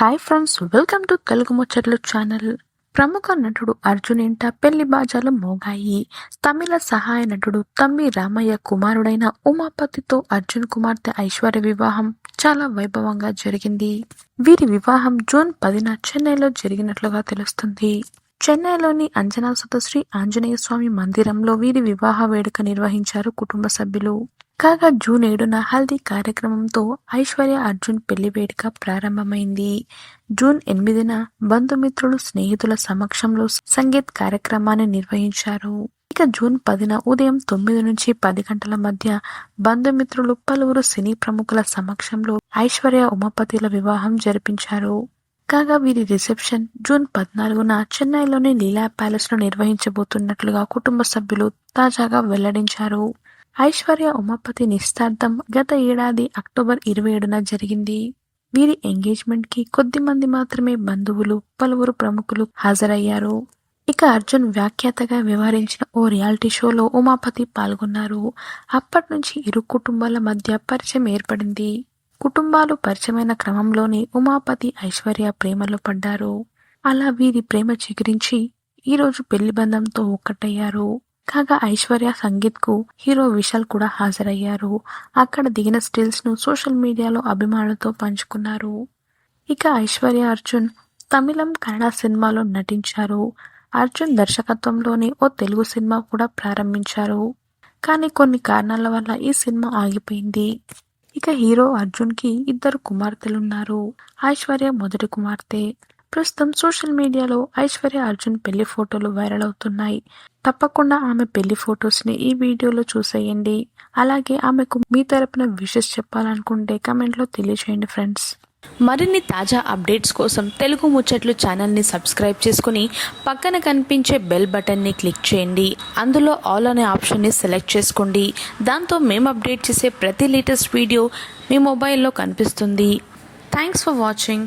Hi friends welcome to Telugu ముచ్చట్లు channel ప్రముఖ నటుడు అర్జున్ ఇంట పెళ్ళి బాజాలు మోగాయి. తమిళ సహాయ నటుడు తమ్మి రామయ్య కుమారుడైన ఉమాపతితో అర్జున్ కుమార్తె ఐశ్వర్య వివాహం చాలా వైభవంగా జరిగింది. వీరి వివాహం జూన్ పదిన చెన్నైలో జరిగినట్లుగా తెలుస్తుంది. చెన్నైలోని అంజనాసుత శ్రీ ఆంజనేయ స్వామి మందిరంలో వీరి వివాహ వేడుక నిర్వహించారు కుటుంబ సభ్యులు. కాగా జూన్ ఏడున హల్దీ కార్యక్రమంతో ఐశ్వర్య అర్జున్ పెళ్ళి వేడుక ప్రారంభమైంది. జూన్ ఎనిమిదిన బంధుమిత్రులు స్నేహితుల సమక్షంలో సంగీత్ కార్యక్రమాన్ని నిర్వహించారు. ఇక జూన్ పదిన ఉదయం తొమ్మిది నుంచి పది గంటల మధ్య బంధుమిత్రులు పలువురు సినీ ప్రముఖుల సమక్షంలో ఐశ్వర్య ఉమాపతిల వివాహం జరిపించారు. కాగా వీరి రిసెప్షన్ జూన్ పద్నాలుగున చెన్నైలోని లీలా ప్యాలెస్లో నిర్వహించబోతున్నట్లుగా కుటుంబ సభ్యులు తాజాగా వెల్లడించారు. ఐశ్వర్య ఉమాపతి నిశ్చార్థం గత ఏడాది అక్టోబర్ ఇరవై ఏడున జరిగింది. వీరి ఎంగేజ్మెంట్కి కొద్ది మంది మాత్రమే బంధువులు పలువురు ప్రముఖులు హాజరయ్యారు. ఇక అర్జున్ వ్యాఖ్యాతగా వ్యవహరించిన ఓ రియాలిటీ షోలో ఉమాపతి పాల్గొన్నారు. అప్పటి నుంచి ఇరు కుటుంబాల మధ్య పరిచయం ఏర్పడింది. కుటుంబాలు పరిచయమైన క్రమంలోనే ఉమాపతి ఐశ్వర్య ప్రేమలో పడ్డారు. అలా వీరి ప్రేమ చిగురించి ఈరోజు పెళ్ళి బంధంతో ఒక్కటయ్యారు. కాగా ఐశ్వర్య సంగీత్కు హీరో విశాల్ కూడా హాజరయ్యారు. అక్కడ దిగిన స్టిల్స్ను సోషల్ మీడియాలో అభిమానులతో పంచుకున్నారు. ఇక ఐశ్వర్య అర్జున్ తమిళం కన్నడ సినిమాలో నటించారు. అర్జున్ దర్శకత్వంలోని ఓ తెలుగు సినిమా కూడా ప్రారంభించారు. కానీ కొన్ని కారణాల వల్ల ఈ సినిమా ఆగిపోయింది. ఇక హీరో అర్జున్కి ఇద్దరు కుమార్తెలున్నారు. ఐశ్వర్య మొదటి కుమార్తె. ప్రస్తుతం సోషల్ మీడియాలో ఐశ్వర్య అర్జున్ పెళ్ళి ఫోటోలు వైరల్ అవుతున్నాయి. తప్పకుండా ఆమె పెళ్ళి ఫొటోస్ని ఈ వీడియోలో చూసేయండి. అలాగే ఆమెకు మీ తరపున విషెస్ చెప్పాలనుకుంటే కమెంట్లో తెలియజేయండి ఫ్రెండ్స్. మరిన్ని తాజా అప్డేట్స్ కోసం తెలుగు ముచ్చట్లు ఛానల్ని సబ్స్క్రైబ్ చేసుకుని పక్కన కనిపించే బెల్ బటన్ని క్లిక్ చేయండి. అందులో ఆల్ అనే ఆప్షన్ని సెలెక్ట్ చేసుకోండి. దాంతో మేము అప్డేట్ చేసే ప్రతి లేటెస్ట్ వీడియో మీ మొబైల్లో కనిపిస్తుంది. Thanks for watching.